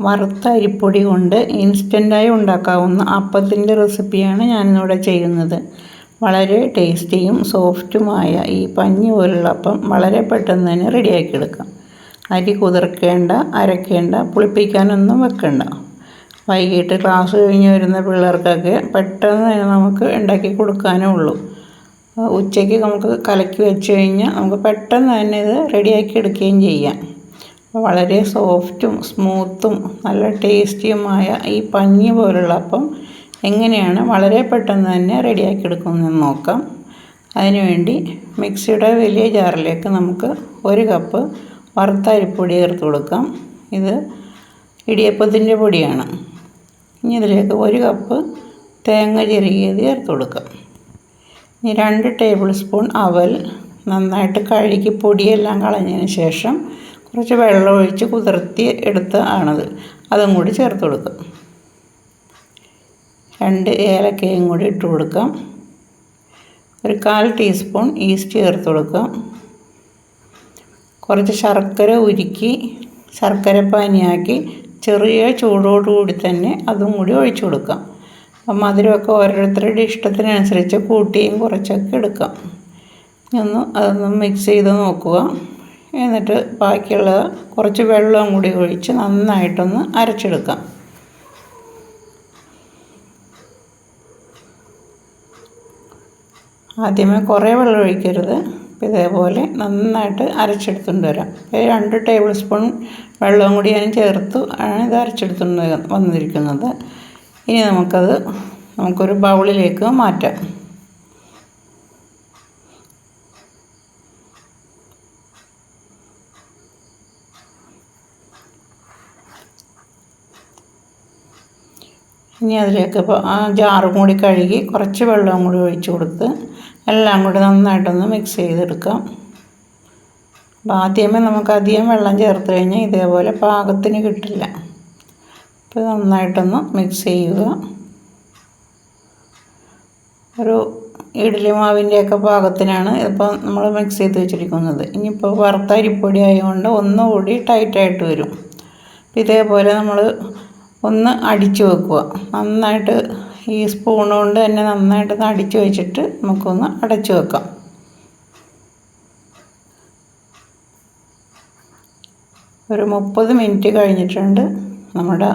വറുത്ത അരിപ്പൊടി കൊണ്ട് ഇൻസ്റ്റന്റായി ഉണ്ടാക്കാവുന്ന അപ്പത്തിന്റെ റെസിപ്പിയാണ് ഞാനിന്നിവിടെ ചെയ്യുന്നത്. വളരെ ടേസ്റ്റിയും സോഫ്റ്റുമായ ഈ പഞ്ഞി പോലുള്ള അപ്പം വളരെ പെട്ടെന്ന് തന്നെ റെഡിയാക്കിയെടുക്കാം. അരി കുതിർക്കേണ്ട അരക്കേണ്ട പുളിപ്പിക്കാനൊന്നും വെക്കണ്ട. വൈകിട്ട് ക്ലാസ് കഴിഞ്ഞ് വരുന്ന പിള്ളേർക്കൊക്കെ പെട്ടെന്ന് തന്നെ നമുക്ക് ഉണ്ടാക്കി കൊടുക്കാനേ ഉള്ളൂ. ഉച്ചയ്ക്ക് നമുക്ക് കലക്കി വെച്ച് കഴിഞ്ഞാൽ നമുക്ക് പെട്ടെന്ന് തന്നെ ഇത് റെഡിയാക്കി എടുക്കുകയും ചെയ്യാം. വളരെ സോഫ്റ്റും സ്മൂത്തും നല്ല ടേസ്റ്റിയുമായ ഈ പഞ്ഞി പോലുള്ള അപ്പം എങ്ങനെയാണ് വളരെ പെട്ടെന്ന് തന്നെ റെഡിയാക്കി എടുക്കുന്നതെന്ന് നോക്കാം അതിനുവേണ്ടി മിക്സിയുടെ വലിയ ജാറിലേക്ക് നമുക്ക് ഒരു കപ്പ് വറുത്ത അരിപ്പൊടി ചേർത്ത് കൊടുക്കാം. ഇത് ഇടിയപ്പത്തിന്റെ പൊടിയാണ്. ഇനി ഇതിലേക്ക് ഒരു കപ്പ് തേങ്ങ ചിരകിയത് ചേർത്ത് കൊടുക്കാം. ഇനി രണ്ട് ടേബിൾ സ്പൂൺ അവൽ നന്നായിട്ട് കഴുകി പൊടിയെല്ലാം കളഞ്ഞതിന് ശേഷം കുറച്ച് വെള്ളം ഒഴിച്ച് കുതിർത്തി എടുത്ത ആണത്. അതും കൂടി ചേർത്ത് കൊടുക്കാം. രണ്ട് ഏലക്കയും കൂടി ഇട്ട് കൊടുക്കാം. ഒരു കാൽ ടീസ്പൂൺ ഈസ്റ്റ് ചേർത്ത് കൊടുക്കാം. കുറച്ച് ശർക്കര ഉരുക്കി ശർക്കര പാനിയാക്കി ചെറിയ ചൂടോടുകൂടി തന്നെ അതും കൂടി ഒഴിച്ചു കൊടുക്കാം. അപ്പം മധുരമൊക്കെ ഓരോരുത്തരുടെ ഇഷ്ടത്തിനനുസരിച്ച് കൂട്ടിയും കുറച്ചൊക്കെ എടുക്കാം. ഒന്ന് അതൊന്ന് മിക്സ് ചെയ്ത് നോക്കുക. എന്നിട്ട് ബാക്കിയുള്ള കുറച്ച് വെള്ളവും കൂടി ഒഴിച്ച് നന്നായിട്ടൊന്ന് അരച്ചെടുക്കാം. ആദ്യമേ കുറേ വെള്ളം ഒഴിക്കരുത്. ഇതേപോലെ നന്നായിട്ട് അരച്ചെടുത്തുകൊണ്ട് വരാം രണ്ട് ടേബിൾ സ്പൂൺ വെള്ളവും കൂടി ഞാൻ ചേർത്തു. ആണ് ഇത് അരച്ചെടുത്തുകൊണ്ട് വന്നിരിക്കുന്നത്. ഇനി നമുക്കത് നമുക്കൊരു ബൗളിലേക്ക് മാറ്റാം. ഇനി അതിലേക്ക് ജാറും കൂടി കഴുകി കുറച്ച് വെള്ളവും കൂടി ഒഴിച്ച് കൊടുത്ത് എല്ലാം കൂടി നന്നായിട്ടൊന്ന് മിക്സ് ചെയ്തെടുക്കാം. അപ്പോൾ ആദ്യമേ നമുക്ക് അധികം വെള്ളം ചേർത്ത് കഴിഞ്ഞാൽ ഇതേപോലെ പാകത്തിന് കിട്ടില്ല. അപ്പോൾ നന്നായിട്ടൊന്ന് മിക്സ് ചെയ്യുക. ഒരു ഇഡ്ഡലി മാവിന്റെയൊക്കെ പാകത്തിനാണ് ഇപ്പോൾ നമ്മൾ മിക്സ് ചെയ്ത് വെച്ചിരിക്കുന്നത്. ഇനിയിപ്പോൾ വറുത്ത അരിപ്പൊടി ആയതുകൊണ്ട് ഒന്നുകൂടി ടൈറ്റായിട്ട് വരും. ഇതേപോലെ നമ്മൾ ഒന്ന് അടിച്ചു വെക്കുക. നന്നായിട്ട് ഈ സ്പൂൺ കൊണ്ട് തന്നെ നന്നായിട്ട് അടിച്ചു വെച്ചിട്ട് നമുക്കൊന്ന് അടച്ചു വെക്കാം. ഒരു മുപ്പത് മിനിറ്റ് കഴിഞ്ഞിട്ടുണ്ട്. നമ്മുടെ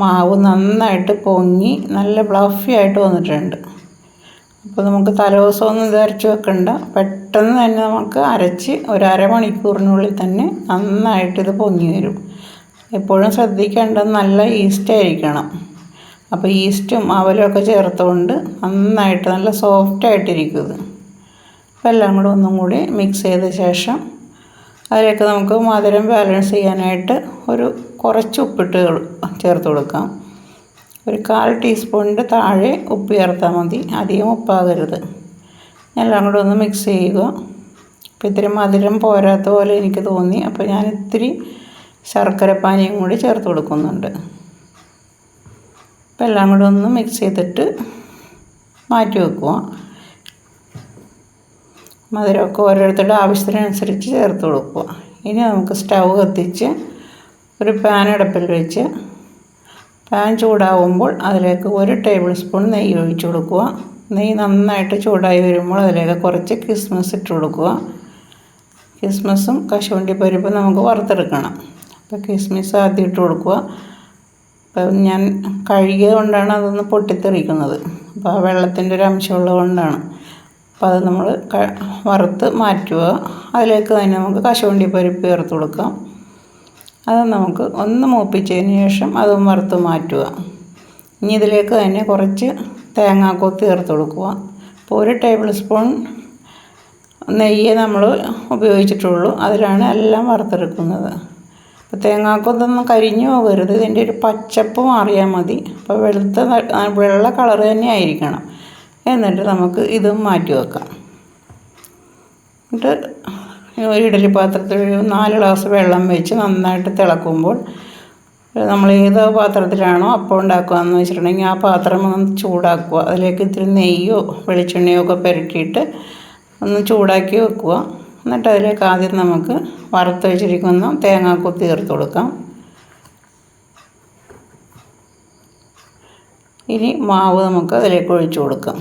മാവ് നന്നായിട്ട് പൊങ്ങി നല്ല ഫ്ലഫി ആയിട്ട് വന്നിട്ടുണ്ട്. അപ്പോൾ നമുക്ക് തലേദിവസമൊന്നും ഇത് അരച്ച് വെക്കണ്ട. പെട്ടെന്ന് തന്നെ നമുക്ക് അരച്ച് ഒരു അരമണിക്കൂറിനുള്ളിൽ തന്നെ നന്നായിട്ട് ഇത് പൊങ്ങി വരും. എപ്പോഴും ശ്രദ്ധിക്കേണ്ടത് നല്ല ഈസ്റ്റ് ആയിരിക്കണം. അപ്പോൾ ഈസ്റ്റും അവലും ഒക്കെ ചേർത്തുകൊണ്ട് നന്നായിട്ട് നല്ല സോഫ്റ്റ് ആയിട്ടിരിക്കും ഇത്. അപ്പോൾ എല്ലാം കൂടെ ഒന്നും കൂടി മിക്സ് ചെയ്ത ശേഷം അതിലേക്ക് നമുക്ക് മധുരം ബാലൻസ് ചെയ്യാനായിട്ട് ഒരു കുറച്ച് ഉപ്പിട്ട് ചേർത്ത് കൊടുക്കാം. ഒരു കാൽ ടീസ്പൂണിന്റെ താഴെ ഉപ്പ് ചേർത്താൽ മതി. അധികം ഉപ്പാകരുത്. എല്ലാം കൂടെ ഒന്ന് മിക്സ് ചെയ്യുക. അപ്പോൾ ഇത്തിരി മധുരം പോരാത്ത പോലെ എനിക്ക് തോന്നി. അപ്പോൾ ഞാൻ ഇത്തിരി ശർക്കര പാനിയും കൂടി ചേർത്ത് കൊടുക്കുന്നുണ്ട്. അപ്പം എല്ലാം കൂടെ ഒന്ന് മിക്സ് ചെയ്തിട്ട് മാറ്റി വെക്കുക. മധുരമൊക്കെ ഓരോരുത്തരുടെ ആവശ്യത്തിനനുസരിച്ച് ചേർത്ത് കൊടുക്കുക. ഇനി നമുക്ക് സ്റ്റൗ കത്തിച്ച് ഒരു പാൻ അടുപ്പിൽ വെച്ച് പാൻ ചൂടാവുമ്പോൾ അതിലേക്ക് ഒരു ടേബിൾ സ്പൂൺ നെയ്യ് ഒഴിച്ച് കൊടുക്കുക. നെയ്യ് നന്നായിട്ട് ചൂടായി വരുമ്പോൾ അതിലേക്ക് കുറച്ച് കിസ്മസ് ഇട്ട് കൊടുക്കുക. കിസ്മസും കശുവണ്ടി പരിപ്പും നമുക്ക് വറുത്തെടുക്കണം. അപ്പോൾ കിസ്മിസ് ആദ്യം ഇട്ട് കൊടുക്കുക. അപ്പം ഞാൻ കഴുകിയത് കൊണ്ടാണ് അതൊന്ന് പൊട്ടിത്തെറിക്കുന്നത്. അപ്പോൾ ആ വെള്ളത്തിന്റെ ഒരു അംശമുള്ളത് കൊണ്ടാണ്. അപ്പോൾ അത് നമ്മൾ വറുത്ത് മാറ്റുക. അതിലേക്ക് തന്നെ നമുക്ക് കശുവണ്ടി പരിപ്പ് ചേർത്ത് കൊടുക്കാം. അത് നമുക്ക് ഒന്ന് മൂപ്പിച്ചതിന് ശേഷം അതും വറുത്ത് മാറ്റുക. ഇനി ഇതിലേക്ക് തന്നെ കുറച്ച് തേങ്ങാക്കൊത്ത് ചേർത്ത് കൊടുക്കുക. അപ്പോൾ ഒരു ടേബിൾ സ്പൂൺ നെയ്യ് നമ്മൾ ഉപയോഗിച്ചിട്ടുള്ളൂ. അതിലാണ് എല്ലാം വറുത്തെടുക്കുന്നത്. അപ്പോൾ തേങ്ങാക്കൊത്തൊന്നും കരിഞ്ഞു പോകരുത്. ഇതിന്റെ ഒരു പച്ചപ്പ് മാറിയാൽ മതി. അപ്പോൾ വെളുത്ത വെള്ള കളർ തന്നെ ആയിരിക്കണം. എന്നിട്ട് നമുക്ക് ഇതും മാറ്റി വെക്കാം. എന്നിട്ട് ഇഡലി പാത്രത്തിൽ നാല് ഗ്ലാസ് വെള്ളം വെച്ച് നന്നായിട്ട് തിളക്കുമ്പോൾ നമ്മൾ ഏത് പാത്രത്തിലാണോ അപ്പം ഉണ്ടാക്കുക എന്ന് വെച്ചിട്ടുണ്ടെങ്കിൽ ആ പാത്രം ഒന്ന് ചൂടാക്കുക. അതിലേക്ക് ഇത്തിരി നെയ്യോ വെളിച്ചെണ്ണയോ ഒക്കെ പുരട്ടിയിട്ട് ഒന്ന് ചൂടാക്കി വെക്കുക. എന്നിട്ട് അതിലേക്ക് ആദ്യം നമുക്ക് വറുത്ത് വെച്ചിരിക്കുന്ന തേങ്ങാക്കൊത്തി ചേർത്ത് കൊടുക്കാം. ഇനി മാവ് നമുക്ക് അതിലേക്ക് ഒഴിച്ചു കൊടുക്കാം.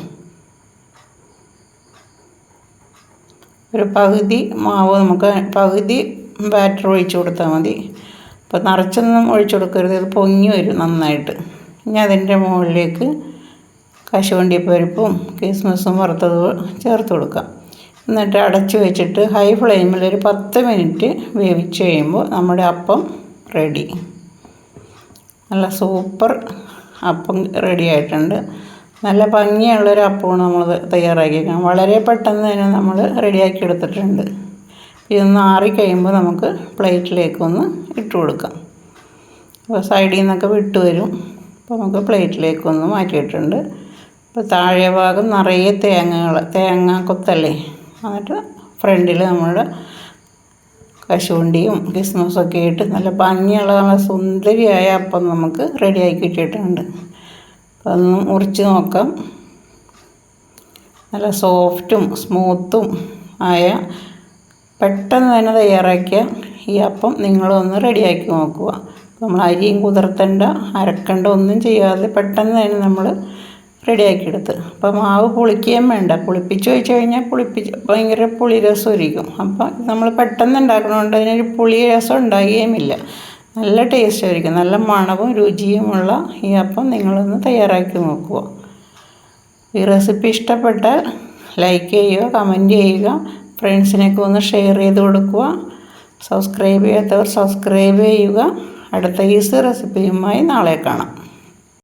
ഒരു പകുതി മാവ് നമുക്ക് പകുതി ബാറ്റർ ഒഴിച്ചു കൊടുത്താൽ മതി. അപ്പോൾ നിറച്ചൊന്നും ഒഴിച്ചു കൊടുക്കരുത് ഇത് പൊങ്ങി വരും നന്നായിട്ട്. ഇനി അതിന്റെ മുകളിലേക്ക് കശുവണ്ടി പരിപ്പും കിസ്മസും വറുത്തത് ചേർത്ത് കൊടുക്കാം. എന്നിട്ട് അടച്ച് വെച്ചിട്ട് ഹൈ ഫ്ലെയിമിൽ ഒരു പത്ത് മിനിറ്റ് വേവിച്ച് കഴിയുമ്പോൾ നമ്മുടെ അപ്പം റെഡി നല്ല സൂപ്പർ അപ്പം റെഡി ആയിട്ടുണ്ട്. നല്ല ഭംഗിയുള്ളൊരു അപ്പമാണ് നമ്മൾ തയ്യാറാക്കിയേക്കണം വളരെ പെട്ടെന്ന് തന്നെ നമ്മൾ റെഡിയാക്കി എടുത്തിട്ടുണ്ട്. ഇതൊന്ന് ആറിക്കഴിയുമ്പോൾ നമുക്ക് പ്ലേറ്റിലേക്കൊന്ന് ഇട്ട് കൊടുക്കാം. അപ്പോൾ സൈഡിൽ നിന്നൊക്കെ വിട്ട് വരും. അപ്പോൾ നമുക്ക് പ്ലേറ്റിലേക്കൊന്ന് മാറ്റിയിട്ടുണ്ട്. അപ്പോൾ താഴെ ഭാഗം നിറയെ തേങ്ങകൾ തേങ്ങ കൊത്തല്ലേ എന്നിട്ട് ഫ്രണ്ടിൽ നമ്മൾ കശുവണ്ടിയും കിസ്മസൊക്കെ ഇട്ട് നല്ല ഭംഗിയുള്ള നല്ല സുന്ദരിയായ അപ്പം നമുക്ക് റെഡിയാക്കി കിട്ടിയിട്ടുണ്ട് അപ്പം ഒന്ന് മുറിച്ച് നോക്കാം. നല്ല സോഫ്റ്റും സ്മൂത്തും ആയ പെട്ടെന്ന് തന്നെ തയ്യാറാക്കിയ ഈ അപ്പം നിങ്ങളൊന്ന് റെഡിയാക്കി നോക്കുക. നമ്മൾ അരിയും കുതിർത്തേണ്ട അരക്കണ്ട ഒന്നും ചെയ്യാതെ പെട്ടെന്ന് തന്നെ നമ്മൾ റെഡിയാക്കിയെടുത്ത്. അപ്പം മാവ് പുളിക്കുകയും വേണ്ട. പുളിപ്പിച്ച് വെച്ച് കഴിഞ്ഞാൽ പുളിപ്പിച്ച് ഭയങ്കര പുളി രസമായിരിക്കും അപ്പം നമ്മൾ പെട്ടെന്ന് ഉണ്ടാക്കണതുകൊണ്ട് അതിനൊരു പുളി രസം ഉണ്ടാകുകയുമില്ല. നല്ല ടേസ്റ്റ് ആയിരിക്കും. നല്ല മണവും രുചിയുമുള്ള ഈ അപ്പം നിങ്ങളൊന്ന് തയ്യാറാക്കി നോക്കുക. ഈ റെസിപ്പി ഇഷ്ടപ്പെട്ടാൽ ലൈക്ക് ചെയ്യുക കമന്റ് ചെയ്യുക ഫ്രണ്ട്സിനൊക്കെ ഒന്ന് ഷെയർ ചെയ്ത് കൊടുക്കുക. സബ്സ്ക്രൈബ് ചെയ്യാത്തവർ സബ്സ്ക്രൈബ് ചെയ്യുക. അടുത്ത ഈസ് റെസിപ്പിയുമായി നാളെ കാണാം.